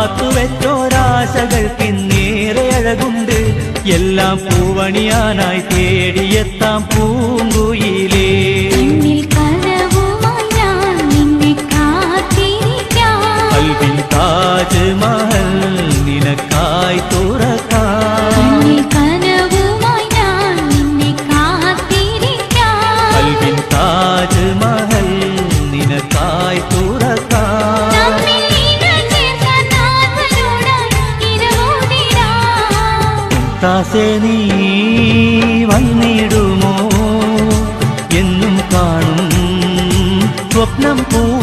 കാത്തുവെച്ചോരാശകൾക്കിന്നേറെ അഴകുണ്ട് എല്ലാം പൂവണിയാനായി തേടിയെത്താം പൂങ്കുയിലേ. താജ്മഹൽ നിനക്കായി തോ താസേ നീ വന്നിടുമോ? എന്നും കാണും സ്വപ്നം ഷാജ